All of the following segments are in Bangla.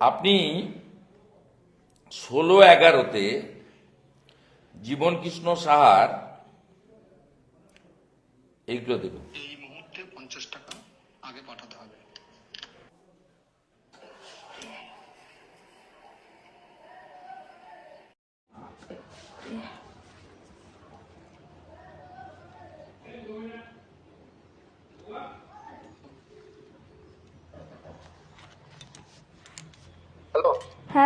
আপনি ষোলো এগারোতে জীবনকৃষ্ণ সাহার এইগুলো দেবেন এই মুহূর্তে পঞ্চাশ টাকা আগে পাঠাতে হবে হ্যালো হ্যাঁ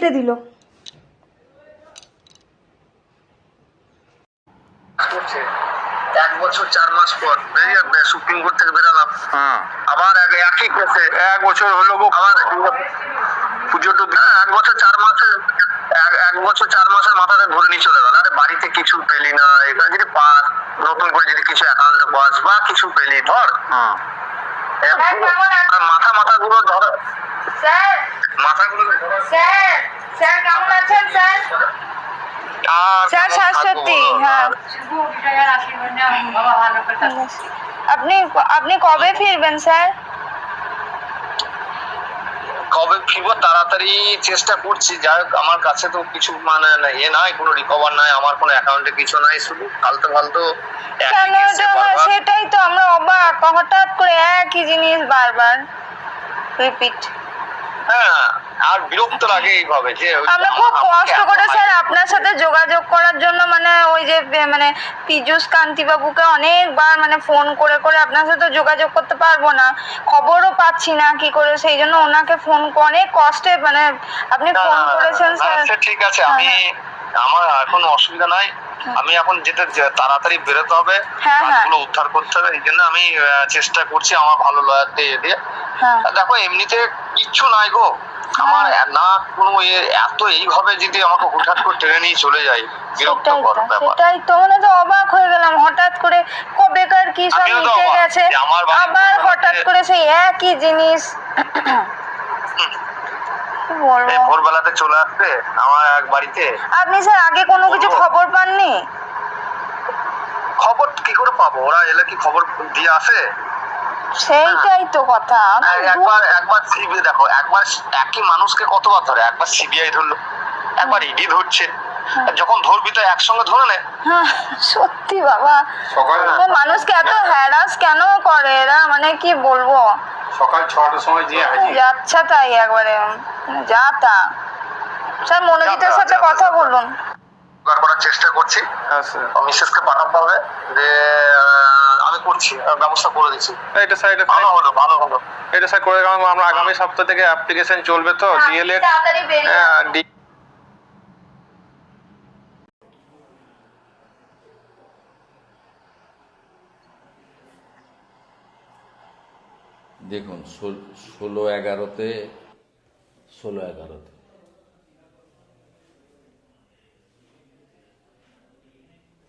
কেটে দিল। এক বছর চার মাস পর বেরিয়ে সুপ্রিম কোর্ট থেকে বেরালাম। আবার এক একই কেসে এক বছর হলো গো। আবার পুজো তো হ্যাঁ, এক বছর চার মাসে এক- বছর চার মাসের মাথাতে ধরে নিয়ে চলে গেল। আরে বাড়িতে কিছু পেলি না এখানে যদি পাস নতুন করে যদি কিছু পাস বা কিছু পেলি ধর। আর মাথা মাথা গুলো ধর স্যার। স্যার স্যার কেমন আছেন স্যার? স্যার শাশ্বতী হ্যাঁ। আপনি আপনি কবে ফিরবেন স্যার? কবে ফিরবো তাড়াতাড়ি চেষ্টা করছি। যাই হোক আমার কাছে তো কিছু মানে ইয়ে নাই কোনো রিকভার নাই আমার কোনো অ্যাকাউন্টে কিছু নাই শুধু ফালতু ফালতু সেটাই তো আমরা অবাক হঠাৎ করে একই জিনিস বারবার। রিপিট হ্যাঁ আর বিরক্ত লাগে এইভাবে যে আমরা খুব কষ্ট করে স্যার আপনার সাথে যোগাযোগ করার জন্য মানে ওই যে মানে পীযূষ কান্তি বাবুকে অনেকবার মানে ফোন করে করে আপনার সাথে যোগাযোগ করতে পারব না। খবরও পাচ্ছি না কি করে সেই জন্য ওনাকে ফোন অনেক কষ্টে মানে আপনি ফোন করেছেন স্যার। ঠিক আছে হ্যাঁ, আমি আমার এখন অসুবিধা নাই। আমি এখন যেতে তাড়াতাড়ি বেরোতে হবে হ্যাঁ, হ্যাঁ। কাজগুলো উদ্ধার করতে হবে এই জন্য আমি চেষ্টা করছি আমার ভালো লয়ার দিয়ে। দিয়ে হ্যাঁ দেখো এমনিতে কিচ্ছু নাই গো। আমার না কোনো এত এইভাবে যদি আমাকে হুটহাট করে টেনে নিয়ে চলে যায় সেটাই বিরক্তকর তো ব্যাপার। সেটাই তো মানে তো অবাক হয়ে গেলাম হঠাৎ করে কবেকার কি সব মিটে গেছে। আবার হঠাৎ করে সেই একই জিনিস। ভোরবেলাতে চলে আসছে আমার এক বাড়িতে। আপনি স্যার আগে কোনো কিছু খবর পাননি? খবর কি করে পাবো? ওরা এলে কি খবর দিয়ে আসে? সেইটাই তো কথা। একবার একবার সিবিআই দেখো একবার একই মানুষকে কতবার ধরে? একবার সিবিআই ধরলো একবার ইডি ধরছে। আর যখন ধরবি তো একসঙ্গে ধরে নে। হ্যাঁ, সত্যি বাবা। মানুষকে এত হ্যারাস কেন করে? এরা মানে কি বলব? সকাল ছটার সময় যে হাজির। যাচ্ছে তাই একবারে। মানে যা তা। স্যার মনোজিতের সাথে কথা বলুন। করার চেষ্টা করছি। মিসেসকে পাঠাতে হবে। যে আমি করছি ব্যবস্থা করে দিচ্ছি। এটা স্যার এটা ভালো হলো ভালো হলো। এটা স্যার করে আমরা আগামী সপ্তাহ থেকে অ্যাপ্লিকেশন চলবে তো ডিএলএড তাড়াতাড়ি বেরিয়ে দেখুন ষোল- ষোলো এগারোতে ষোলো এগারোতে।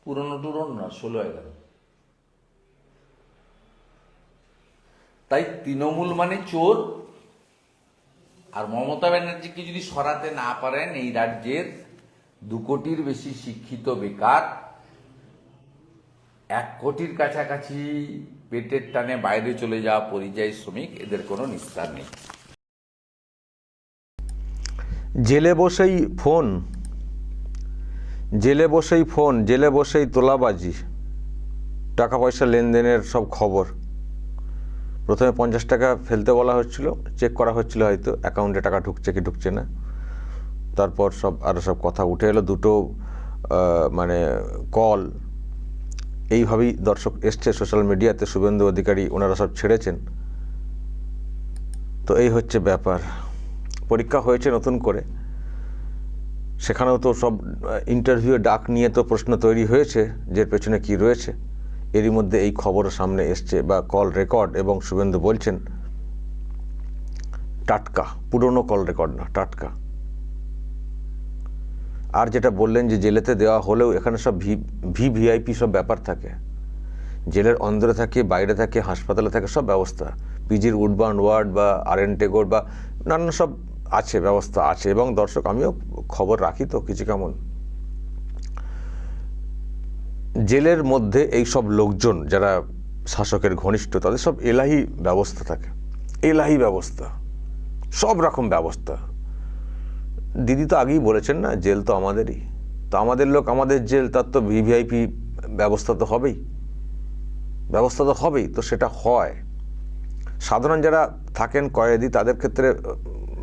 পুরনো টুরনো না ষোলো এগারো। তাই তৃণমূল মানে চোর। আর মমতা ব্যানার্জিকে যদি সরাতে না পারেন, এই রাজ্যের দু কোটির বেশি শিক্ষিত বেকার, এক কোটির কাছাকাছি পেটের টানে বাইরে চলে যাওয়া পরিযায়ী শ্রমিক, এদের কোনো নিস্তার নেই। জেলে বসেই ফোন। জেলে বসেই ফোন, জেলে বসেই তোলাবাজি। টাকা পয়সা লেনদেনের সব খবর। প্রথমে পঞ্চাশ টাকা ফেলতে বলা হচ্ছিল চেক করা হচ্ছিল হয়তো অ্যাকাউন্টে টাকা ঢুকছে কি ঢুকছে না। তারপর সব আরও সব কথা উঠে এলো, দুটো মানে কল এইভাবেই দর্শক এসছে সোশ্যাল মিডিয়াতে শুভেন্দু অধিকারী ওনারা সব ছেড়েছেন। তো এই হচ্ছে ব্যাপার। পরীক্ষা হয়েছে নতুন করে। সেখানেও তো সব ইন্টারভিউ ডাক নিয়ে তো প্রশ্ন তৈরি হয়েছে, যে পেছনে কি রয়েছে। এরই মধ্যে এই খবর সামনে এসছে বা কল রেকর্ড এবং শুভেন্দু বলছেন, টাটকা, পুরনো কল রেকর্ড না, টাটকা। আর যেটা বললেন যে জেলেতে দেওয়া হলেও এখানে সব ভি ভি ভিআইপি সব ব্যাপার থাকে। জেলের অন্দরে থাকে, বাইরে থাকে, হাসপাতালে থাকে, সব ব্যবস্থা। পিজির উডবার্ন ওয়ার্ড বা আর এন টেগোর বা নানান সব আছে, ব্যবস্থা আছে এবং দর্শক, আমিও খবর রাখি তো কিছু কেমন। জেলের মধ্যে এই সব লোকজন যারা শাসকের ঘনিষ্ঠ, তাদের সব এলাহি ব্যবস্থা থাকে। এলাহি ব্যবস্থা, সব রকম ব্যবস্থা। দিদি তো আগেই বলেছেন না, জেল তো আমাদেরই। তো আমাদের লোক, আমাদের জেল, তার তো ভিভিআইপি ব্যবস্থা তো হবেই। ব্যবস্থা তো হবেই, তো সেটা হয়। সাধারণ যারা থাকেন কয়েদি, তাদের ক্ষেত্রে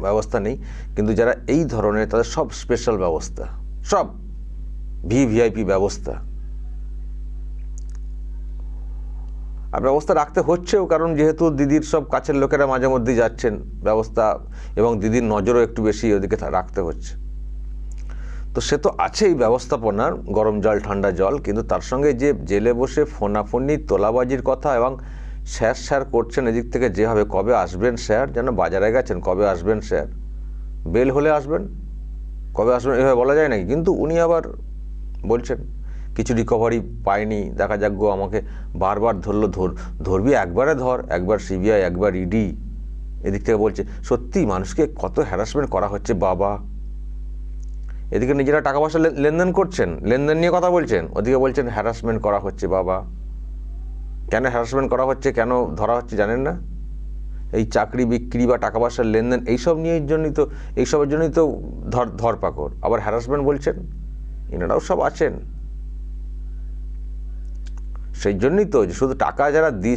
ব্যবস্থা নেই। কিন্তু যারা এই ধরনের, তাদের সব স্পেশাল ব্যবস্থা, সব ভি ভিআইপি ব্যবস্থা আর ব্যবস্থা রাখতে হচ্ছেও, কারণ যেহেতু দিদির সব কাছের লোকেরা মাঝে মধ্যেই যাচ্ছেন, ব্যবস্থা এবং দিদির নজরও একটু বেশি ওদিকে রাখতে হচ্ছে। তো সে তো আছেই ব্যবস্থাপনার, গরম জল, ঠান্ডা জল, কিন্তু তার সঙ্গে যে জেলে বসে ফোনাফোনি, তোলাবাজির কথা এবং স্যার স্যার করছেন এদিক থেকে যেভাবে, কবে আসবেন স্যার? যেন বাজারে গেছেন, কবে আসবেন স্যার? বেল হলে আসবেন? কবে আসবেন? এভাবে বলা যায় নাকি? কিন্তু উনি আবার বলছেন কিছু রিকভারি পায়নি দেখা যাক গো আমাকে বারবার ধরলো ধর, ধরবি একবারে ধর, একবার সিবিআই একবার ইডি এদিক থেকে বলছে, সত্যি মানুষকে কত হ্যারাসমেন্ট করা হচ্ছে, বাবা। এদিকে নিজেরা টাকা পয়সা লেনদেন করছেন, লেনদেন নিয়ে কথা বলছেন, ওদিকে বলছেন হ্যারাসমেন্ট করা হচ্ছে, বাবা। কেন হ্যারাসমেন্ট করা হচ্ছে, কেন ধরা হচ্ছে জানেন না? এই চাকরি বিক্রি বা টাকা পয়সার লেনদেন এইসব নিয়ে জন্যই তো, এইসবের জন্যই তো ধর, ধরপাকড়। আবার হ্যারাসমেন্ট বলছেন? এনারাও সব আছেন। সেই জন্যই তো শুধু টাকা যারা দি,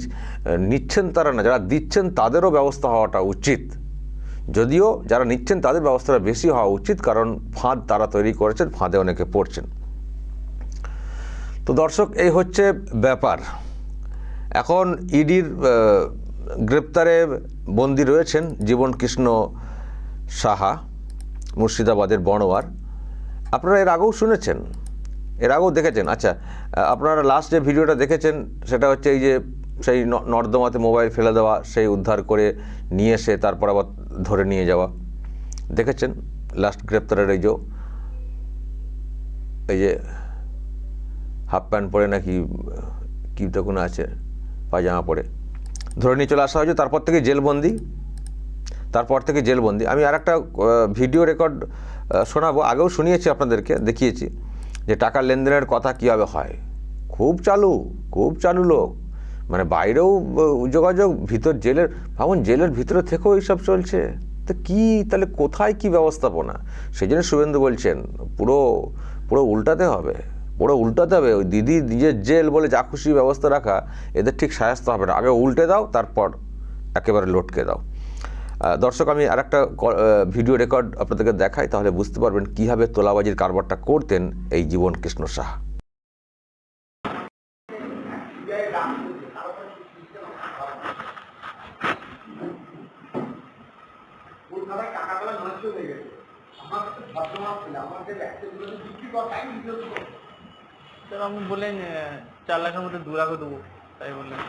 নিচ্ছেন তারা না, যারা দিচ্ছেন তাদেরও ব্যবস্থা হওয়াটা উচিত। যদিও যারা নিচ্ছেন তাদের ব্যবস্থাটা বেশি হওয়া উচিত, কারণ ফাঁদ তারা তৈরি করেছেন, ফাঁদে অনেকে পড়ছেন। তো দর্শক, এই হচ্ছে ব্যাপার। এখন ইডির গ্রেপ্তারে বন্দী রয়েছেন জীবন কৃষ্ণ সাহা, মুর্শিদাবাদের বড়োয়ার আপনারা এর আগেও শুনেছেন এর আগেও দেখেছেন? আচ্ছা আপনারা লাস্ট যে ভিডিওটা দেখেছেন, সেটা হচ্ছে এই যে সেই নর্দমাতে মোবাইল ফেলে দেওয়া, সেই উদ্ধার করে নিয়ে এসে তারপর আবার ধরে নিয়ে যাওয়া। দেখেছেন? লাস্ট গ্রেপ্তারের এই যে এই যে হাফ প্যান্ট পরে নাকি কী তখন আছে, পায়জামা পরে। ধরে নিয়ে চলে আসা হয়েছে, তারপর থেকে জেলবন্দি। তারপর থেকে জেলবন্দি। আমি আর একটা ভিডিও রেকর্ড শোনাবো। আগেও শুনিয়েছি আপনাদেরকে, দেখিয়েছি। যে টাকা লেনদেনের কথা কীভাবে হয়? খুব চালু খুব চালু লোক। মানে বাইরেও যোগাযোগ, ভিতর জেলের, ভাবুন জেলের ভিতরে থেকেও এইসব চলছে। তো কি, তাহলে কোথায় কি ব্যবস্থাপনা? সেই জন্য শুভেন্দু বলছেন, পুরো পুরো উল্টাতে হবে, পুরো উল্টাতে হবে। ওই দিদি, নিজের জেল বলে যা খুশি ব্যবস্থা রাখা, এদের ঠিক সায়স্ত হবে না। আগে উল্টে দাও, তারপর একেবারে লটকে দাও। দর্শক আমি আরেকটা ক- আহ, ভিডিও রেকর্ড আপনাদেরকে দেখাই তাহলে বুঝতে পারবেন কীভাবে তোলাবাজির কারবারটা করতেন এই জীবন কৃষ্ণ সাহা আপনি বললেন চার লাখের মধ্যে দু লাখও দেবো তাই বললেন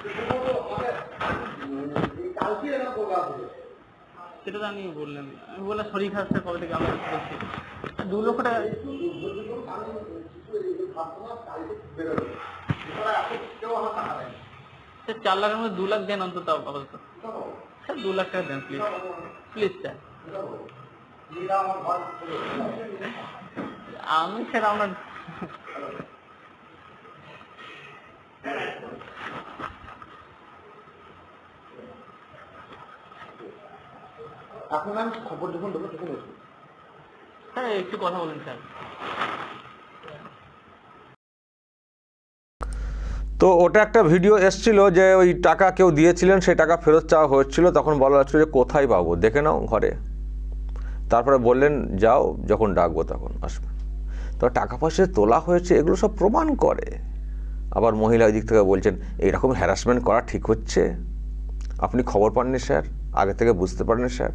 সেটা তো আমি বললেন আমি বললাম, শরীর খারাপ কবে থেকে আমি বলছি? দু লক্ষ টাকা। চার লাখের মধ্যে দু লাখ দেন অন্তত আপাতত। স্যার, দু লাখ টাকা দেন প্লিজ প্লিজ স্যার আমি, স্যার আপনার খবর যখন দেবো তখন স্যার একটু কথা বলুন, স্যার। তো ওটা একটা ভিডিও এসছিল যে ওই টাকা কেউ দিয়েছিলেন, সেই টাকা ফেরত চাওয়া হচ্ছিল তখন বলা হচ্ছিল যে কোথায় পাবো? দেখে নাও ঘরে। তারপরে বললেন, যাও, যখন ডাকবো তখন আসবে। তো টাকা পয়সা তোলা হয়েছে, এগুলো সব প্রমাণ করে। আবার মহিলা ওই দিক থেকে বলছেন, এইরকম হ্যারাসমেন্ট করা ঠিক হচ্ছে? আপনি খবর পাননি, স্যার? আগে থেকে বুঝতে পারেননি, স্যার?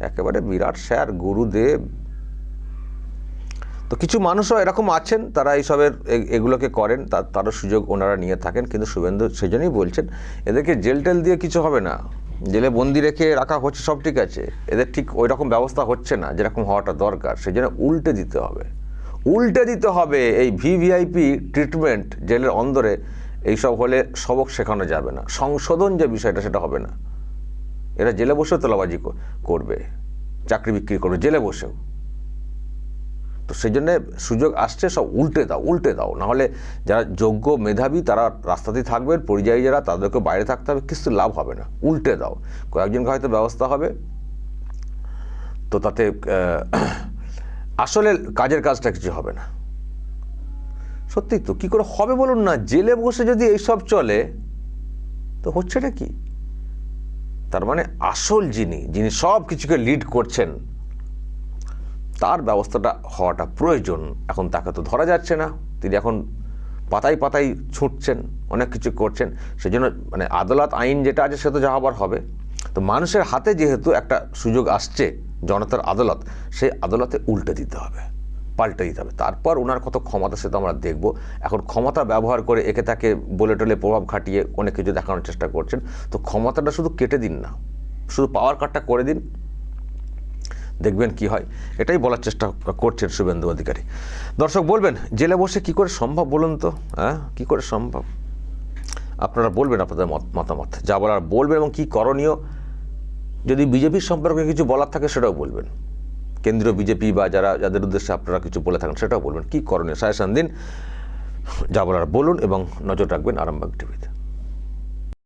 একেবারে বিরাট স্যার, গুরুদেব। তো কিছু মানুষও এরকম আছেন, তারা এইসবের এগুলোকে করেন তার তারও সুযোগ ওনারা নিয়ে থাকেন। কিন্তু শুভেন্দু সেজন্যই বলছেন, এদেরকে জেল টেল দিয়ে কিছু হবে না। জেলে বন্দি রেখে রাখা হচ্ছে, সব ঠিক আছে। এদের ঠিক ওই রকম ব্যবস্থা হচ্ছে না, যেরকম হওয়াটা দরকার। সেই জন্য উল্টে দিতে হবে। উল্টে দিতে হবে এই ভিভিআইপি ট্রিটমেন্ট জেলের অন্দরে। এইসব হলে সবক শেখানো যাবে না। সংশোধন যে বিষয়টা, সেটা হবে না। এরা জেলে বসেও তোলাবাজি কর- করবে, চাকরি বিক্রি করবে, জেলে বসেও। তো সেই জন্যে সুযোগ আসছে, সব উল্টে দাও উল্টে দাও। নাহলে যারা যোগ্য মেধাবী, তারা রাস্তাতেই থাকবেন, পরিযায়ী যারা তাদেরকে বাইরে থাকতে হবে, কিছু লাভ হবে না, উল্টে দাও। কয়েকজনকে হয়তো ব্যবস্থা হবে। তো তাতে আসলে কাজের কাজটা কিছু হবে না। সত্যি তো, কি করে হবে বলুন না? জেলে বসে যদি এইসব চলে, তো হচ্ছেটা কি? তার মানে আসল যিনি যিনি সব কিছুকে লিড করছেন, তার ব্যবস্থাটা হওয়াটা প্রয়োজন। এখন তাকে তো ধরা যাচ্ছে না। তিনি এখন পাতায় পাতায় ছুটছেন, অনেক কিছু করছেন। সেজন্য মানে আদালত আইন যেটা আছে সে তো যা হবার হবে। তো মানুষের হাতে যেহেতু একটা সুযোগ আসছে, জনতার আদালত, সেই আদালতে উল্টে দিতে হবে। পাল্টে দিতে হবে। তারপর ওনার কত ক্ষমতা সে তো আমরা দেখব। এখন ক্ষমতা ব্যবহার করে একে তাকে বলে টলে প্রভাব খাটিয়ে অনেক কিছু দেখানোর চেষ্টা করছেন। তো ক্ষমতাটা শুধু কেটে দিন না, শুধু পাওয়ার কাটটা করে দিন। দেখবেন কি হয়। এটাই বলার চেষ্টা করছেন শুভেন্দু অধিকারী। দর্শক বলবেন, জেলে বসে কি করে সম্ভব বলুন তো? হ্যাঁ কি করে সম্ভব? আপনারা বলবেন আপনাদের মত- মতামত। যা বলার বলবেন এবং কী করণীয়? যদি বিজেপির সম্পর্কে কিছু বলার থাকে সেটাও বলবেন। কেন্দ্রীয় বিজেপি বা যারা, যাদের উদ্দেশ্যে আপনারা কিছু বলে থাকেন সেটাও বলবেন। কী করণীয়? সাজেশন দিন। যা বলার বলুন এবং নজর রাখবেন আরামবাগ টিভিতে।